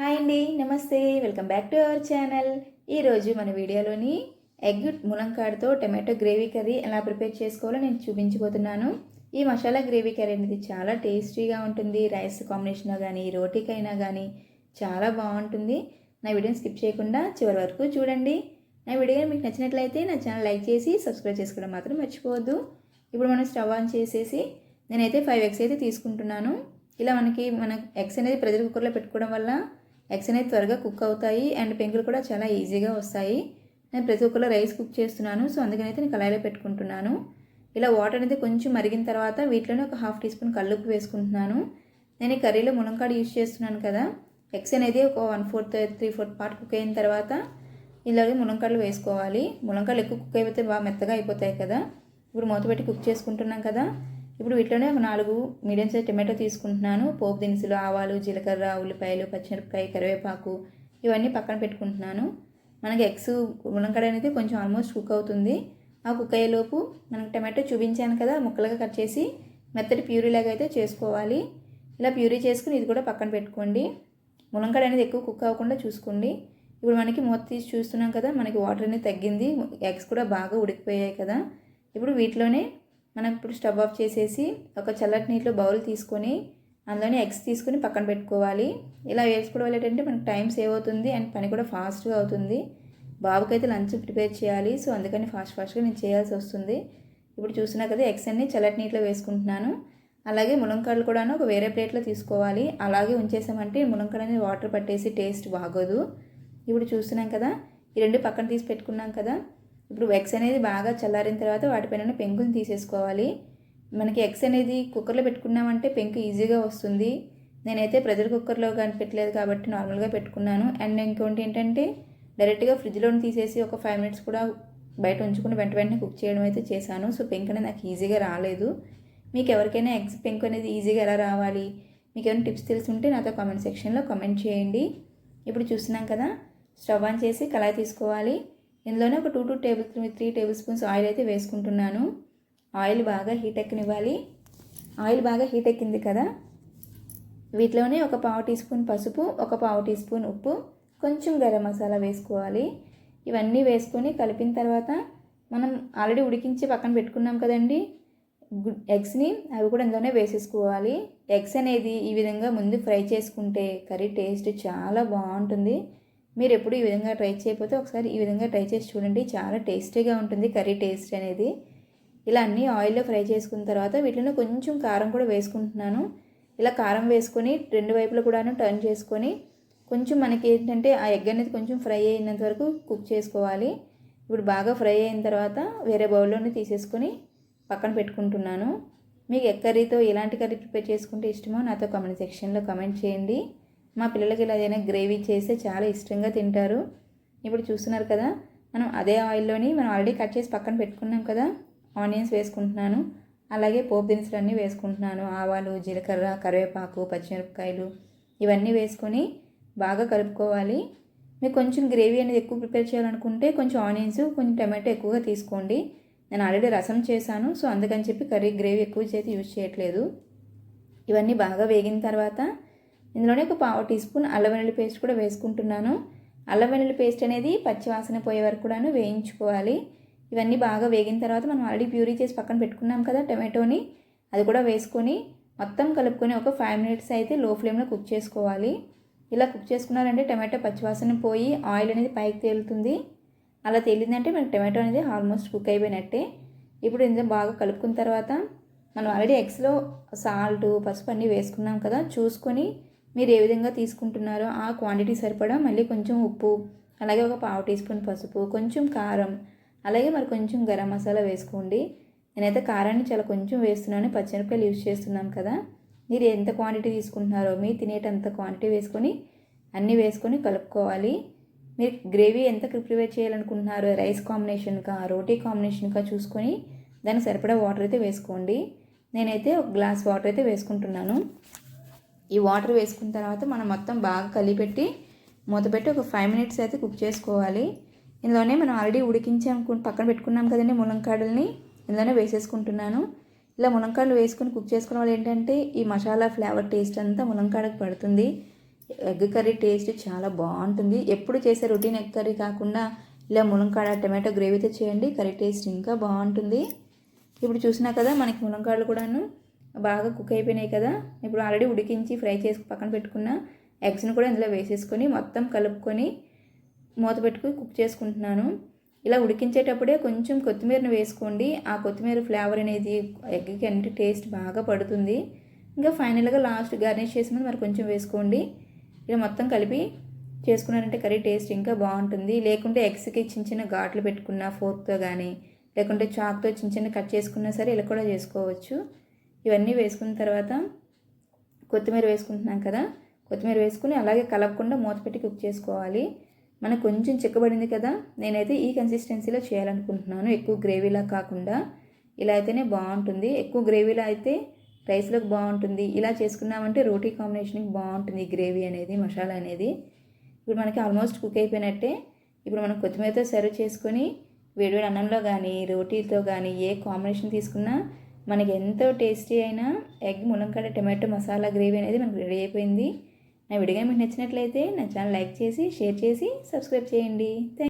Hi అండి నమస్తే. Welcome back to our channel. ఈరోజు మన వీడియోలోని ఎగ్ ములంకాడతో టమాటో గ్రేవీ కర్రీ ఎలా ప్రిపేర్ చేసుకోవాలో నేను చూపించబోతున్నాను. ఈ మసాలా గ్రేవీ కర్రీ అనేది చాలా టేస్టీగా ఉంటుంది. రైస్ కాంబినేషన్లో కానీ రోటీకైనా కానీ చాలా బాగుంటుంది. నా వీడియోని స్కిప్ చేయకుండా చివరి వరకు చూడండి. నా వీడియో మీకు నచ్చినట్లయితే నా ఛానల్ లైక్ చేసి సబ్స్క్రైబ్ చేసుకోవడం మాత్రం మర్చిపోవద్దు. ఇప్పుడు మనం స్టవ్ ఆన్ చేసేసి నేనైతే ఫైవ్ ఎగ్స్ అయితే తీసుకుంటున్నాను. ఇలా మనకి మన ఎగ్స్ అనేది ప్రెజర్ కుక్కర్లో పెట్టుకోవడం వల్ల ఎగ్స్ అనేది త్వరగా కుక్ అవుతాయి అండ్ పెంకులు కూడా చాలా ఈజీగా వస్తాయి. నేను ప్రతి ఒక్కరు రైస్ కుక్ చేస్తున్నాను సో అందుకనైతే నేను కళాయిలో పెట్టుకుంటున్నాను. ఇలా వాటర్ అనేది కొంచెం మరిగిన తర్వాత వీటిలోనే ఒక హాఫ్ టీ స్పూన్ కల్లుప్పు వేసుకుంటున్నాను. నేను ఈ కర్రీలో ములంకాడ యూజ్ చేస్తున్నాను కదా ఎగ్స్ అనేది ఒక one fourth three fourth part cook అయిన తర్వాత ఇలాగే ములంకాడలు వేసుకోవాలి. ములంకాడలు ఎక్కువ కుక్ అయిపోతే బాగా మెత్తగా అయిపోతాయి కదా ఇప్పుడు మూత పెట్టి కుక్ చేసుకుంటున్నాం కదా ఇప్పుడు వీటిలోనే ఒక నాలుగు మీడియం సైజ్ టమాటో తీసుకుంటున్నాను. పోపు దినుసులు ఆవాలు జీలకర్ర ఉల్లిపాయలు పచ్చిమిరపకాయ కరివేపాకు ఇవన్నీ పక్కన పెట్టుకుంటున్నాను. మనకి ఎగ్స్ ములంకాడ అనేది కొంచెం ఆల్మోస్ట్ కుక్ అవుతుంది. ఆ కుక్ అయ్యేలోపు మనకు టమాటో చూపించాను కదా ముక్కలుగా కట్ చేసి మెత్తటి ప్యూరీలాగా అయితే చేసుకోవాలి. ఇలా ప్యూరీ చేసుకుని ఇది కూడా పక్కన పెట్టుకోండి. ములంకడ అనేది ఎక్కువ కుక్ అవ్వకుండా చూసుకోండి. ఇప్పుడు మనకి మూత తీసి చూస్తున్నాం కదా మనకి వాటర్ అనేది తగ్గింది. ఎగ్స్ కూడా బాగా ఉడికిపోయాయి కదా. ఇప్పుడు వీటిలోనే మనం ఇప్పుడు స్టవ్ ఆఫ్ చేసేసి ఒక చల్లటి నీటిలో బౌల్ తీసుకొని అందులోనే ఎగ్స్ తీసుకొని పక్కన పెట్టుకోవాలి. ఇలా వేసుకోవడం వల్ల ఏంటంటే మనకు టైం సేవ్ అవుతుంది అండ్ పని కూడా ఫాస్ట్గా అవుతుంది. బాబుకైతే లంచ్ ప్రిపేర్ చేయాలి. సో అందుకని ఫాస్ట్ ఫాస్ట్గా నేను చేయాల్సి వస్తుంది. ఇప్పుడు చూసినా కదా ఎగ్స్ అన్ని చల్లటి నీటిలో వేసుకుంటున్నాను. అలాగే ములంకాడలు కూడా ఒక వేరే ప్లేట్లో తీసుకోవాలి. అలాగే ఉంచేసామంటే ములంకాడ అనేది వాటర్ పట్టేసి టేస్ట్ బాగోదు. ఇప్పుడు చూస్తున్నాం కదా ఈ రెండు పక్కన తీసి పెట్టుకున్నాం కదా ఇప్పుడు ఎగ్స్ అనేది బాగా చల్లారిన తర్వాత వాటిపైన పెంకుని తీసేసుకోవాలి. మనకి ఎగ్స్ అనేది కుక్కర్లో పెట్టుకున్నామంటే పెంకు ఈజీగా వస్తుంది. నేనైతే ప్రెజర్ కుక్కర్లో కానీ పెట్టలేదు కాబట్టి నార్మల్గా పెట్టుకున్నాను. అండ్ ఇంకోటి ఏంటంటే డైరెక్ట్గా ఫ్రిడ్జ్లో తీసేసి ఒక ఫైవ్ మినిట్స్ కూడా బయట ఉంచుకుని వెంట వెంటనే కుక్ చేయడం అయితే చేశాను. సో పెంక్ అనేది నాకు ఈజీగా రాలేదు. మీకు ఎవరికైనా ఎగ్స్ పెంకు అనేది ఈజీగా ఎలా రావాలి? మీకు ఏమైనా టిప్స్ తెలిసి ఉంటే నాతో కామెంట్ సెక్షన్లో కామెంట్ చేయండి. ఇప్పుడు చూస్తున్నాం కదా స్టవ్ ఆన్ చేసి కళాయి తీసుకోవాలి. ఇందులోనే ఒక two two table three tablespoons oil అయితే వేసుకుంటున్నాను. ఆయిల్ బాగా హీట్ ఎక్కనివ్వాలి. ఆయిల్ బాగా హీట్ ఎక్కింది కదా? వీటిలోనే ఒక పావు టీ స్పూన్ పసుపు ఒక పావు టీ స్పూన్ ఉప్పు కొంచెం గరం మసాలా వేసుకోవాలి. ఇవన్నీ వేసుకొని కలిపిన తర్వాత మనం ఆల్రెడీ ఉడికించి పక్కన పెట్టుకున్నాం కదండి ఎగ్స్ని అవి కూడా ఇందులోనే వేసేసుకోవాలి. ఎగ్స్ అనేది ఈ విధంగా ముందు ఫ్రై చేసుకుంటే కర్రీ టేస్ట్ చాలా బాగుంటుంది. మీరు ఎప్పుడు ఈ విధంగా ట్రై చేయకపోతే ఒకసారి ఈ విధంగా ట్రై చేసి చూడండి. చాలా టేస్టీగా ఉంటుంది కర్రీ టేస్ట్ అనేది. ఇలా అన్నీ ఆయిల్లో ఫ్రై చేసుకున్న తర్వాత వీటిలో కొంచెం కారం కూడా వేసుకుంటున్నాను. ఇలా కారం వేసుకొని రెండు వైపులా కూడాను టర్న్ చేసుకొని కొంచెం మనకి ఏంటంటే ఆ ఎగ్ అనేది కొంచెం ఫ్రై అయినంత వరకు కుక్ చేసుకోవాలి. ఇప్పుడు బాగా ఫ్రై అయిన తర్వాత వేరే బౌల్లోనే తీసేసుకొని పక్కన పెట్టుకుంటున్నాను. మీకు ఎగ్ కర్రీతో ఎలాంటి కర్రీ ప్రిపేర్ చేసుకుంటే ఇష్టమో నాతో కామెంట్ సెక్షన్లో కమెంట్ చేయండి. మా పిల్లలకి ఇలా ఏదైనా గ్రేవీ చేస్తే చాలా ఇష్టంగా తింటారు. ఇప్పుడు చూస్తున్నారు కదా మనం అదే ఆయిల్లోని మనం ఆల్రెడీ కట్ చేసి పక్కన పెట్టుకున్నాం కదా ఆనియన్స్ వేసుకుంటున్నాను. అలాగే పోపు దినుసులు అన్నీ వేసుకుంటున్నాను. ఆవాలు జీలకర్ర కరివేపాకు పచ్చిమిరపకాయలు ఇవన్నీ వేసుకొని బాగా కలుపుకోవాలి. మీకు కొంచెం గ్రేవీ అనేది ఎక్కువ ప్రిపేర్ చేయాలనుకుంటే కొంచెం ఆనియన్స్ కొంచెం టమాటో ఎక్కువగా తీసుకోండి. నేను ఆల్రెడీ రసం చేశాను సో అందుకని చెప్పి కర్రీ గ్రేవీ ఎక్కువ చేతి యూజ్ చేయట్లేదు. ఇవన్నీ బాగా వేగిన తర్వాత ఇందులోనే ఒక పావు టీ స్పూన్ అల్లం వెల్లుల్లి పేస్ట్ కూడా వేసుకుంటున్నాను. అల్లం వెల్లుల్లి పేస్ట్ అనేది పచ్చివాసన పోయే వరకు కూడాను వేయించుకోవాలి. ఇవన్నీ బాగా వేగిన తర్వాత మనం ఆల్రెడీ ప్యూరీ చేసి పక్కన పెట్టుకున్నాం కదా టమాటోని అది కూడా వేసుకొని మొత్తం కలుపుకొని ఒక ఫైవ్ మినిట్స్ అయితే లో ఫ్లేమ్లో కుక్ చేసుకోవాలి. ఇలా కుక్ చేసుకున్నారంటే టమాటో పచ్చివాసన పోయి ఆయిల్ అనేది పైకి తేలుతుంది. అలా తేలిందంటే మనకి టమాటో అనేది ఆల్మోస్ట్ కుక్ అయిపోయినట్టే. ఇప్పుడు ఇందులో బాగా కలుపుకున్న తర్వాత మనం ఆల్రెడీ ఎగ్స్లో సాల్ట్ పసుపు అన్నీ వేసుకున్నాం కదా చూసుకొని మీరు ఏ విధంగా తీసుకుంటున్నారో ఆ క్వాంటిటీ సరిపడా మళ్ళీ కొంచెం ఉప్పు అలాగే ఒక పావు టీ స్పూన్ పసుపు కొంచెం కారం అలాగే మరి కొంచెం గరం మసాలా వేసుకోండి. నేనైతే కారాన్ని చాలా కొంచెం వేస్తున్నాను పచ్చిమిరపకాయలు యూజ్ చేస్తున్నాం కదా. మీరు ఎంత క్వాంటిటీ తీసుకుంటున్నారో మీరు తినేటంత క్వాంటిటీ వేసుకొని అన్నీ వేసుకొని కలుపుకోవాలి. మీరు గ్రేవీ ఎంత ప్రిపేర్ చేయాలనుకుంటున్నారో రైస్ కాంబినేషన్గా రోటీ కాంబినేషన్గా చూసుకొని దానికి సరిపడా వాటర్ అయితే వేసుకోండి. నేనైతే ఒక గ్లాస్ వాటర్ అయితే వేసుకుంటున్నాను. ఈ వాటర్ వేసుకున్న తర్వాత మనం మొత్తం బాగా కలిపెట్టి మూతపెట్టి ఒక ఫైవ్ మినిట్స్ అయితే కుక్ చేసుకోవాలి. ఇందులోనే మనం ఆల్రెడీ ఉడికించాం పక్కన పెట్టుకున్నాం కదండి ములంకాడల్ని ఇందులోనే వేసేసుకుంటున్నాను. ఇలా ములంకాడలు వేసుకుని కుక్ చేసుకోవడం వల్ల ఏంటంటే ఈ మసాలా ఫ్లేవర్ టేస్ట్ అంతా ములంకాడకు పడుతుంది. ఎగ్ కర్రీ టేస్ట్ చాలా బాగుంటుంది. ఎప్పుడు చేసే రొటీన్ ఎగ్ కర్రీ కాకుండా ఇలా ములంకాడ టమాటో గ్రేవీతో చేయండి కర్రీ టేస్ట్ ఇంకా బాగుంటుంది. ఇప్పుడు చూసినా కదా మనకి ములంకాడలు కూడాను బాగా కుక్ అయిపోయినాయి కదా. ఇప్పుడు ఆల్రెడీ ఉడికించి ఫ్రై చేసి పక్కన పెట్టుకున్న ఎగ్స్ని కూడా ఇందులో వేసేసుకొని మొత్తం కలుపుకొని మూత పెట్టుకుని కుక్ చేసుకుంటున్నాను. ఇలా ఉడికించేటప్పుడే కొంచెం కొత్తిమీరను వేసుకోండి. ఆ కొత్తిమీర ఫ్లేవర్ అనేది ఎగ్కి అన్నిటి టేస్ట్ బాగా పడుతుంది. ఇంకా ఫైనల్గా లాస్ట్ గార్నిష్ చేసిన మరి కొంచెం వేసుకోండి. ఇలా మొత్తం కలిపి చేసుకున్నారంటే కర్రీ టేస్ట్ ఇంకా బాగుంటుంది. లేకుంటే ఎగ్స్కి చిన్న చిన్న ఘాట్లు పెట్టుకున్న ఫోర్క్తో కానీ లేకుంటే చాక్తో చిన్న చిన్న కట్ చేసుకున్నా సరే ఇలా కూడా చేసుకోవచ్చు. ఇవన్నీ వేసుకున్న తర్వాత కొత్తిమీర వేసుకుంటున్నాం కదా కొత్తిమీర వేసుకుని అలాగే కలపకుండా మూత పెట్టి కుక్ చేసుకోవాలి. మనకు కొంచెం చిక్కబడింది కదా నేనైతే ఈ కన్సిస్టెన్సీలో చేయాలనుకుంటున్నాను ఎక్కువ గ్రేవీలా కాకుండా. ఇలా అయితేనే బాగుంటుంది. ఎక్కువ గ్రేవీలా అయితే రైస్లోకి బాగుంటుంది. ఇలా చేసుకున్నామంటే రోటీ కాంబినేషన్కి బాగుంటుంది గ్రేవీ అనేది మసాలా అనేది. ఇప్పుడు మనకి ఆల్మోస్ట్ కుక్ అయిపోయినట్టే ఇప్పుడు మనం కొత్తిమీరతో సర్వ్ చేసుకొని వేడివేడి అన్నంలో కానీ రోటీతో కానీ ఏ కాంబినేషన్ తీసుకున్నా మనకి ఎంతో టేస్టీ అయిన ఎగ్ ములంకాడ టమాటో మసాలా గ్రేవీ అనేది మనకు రెడీ అయిపోయింది. నా వీడియో మీకు నచ్చినట్లయితే నా ఛానల్ లైక్ చేసి షేర్ చేసి సబ్స్క్రైబ్ చేయండి. థ్యాంక్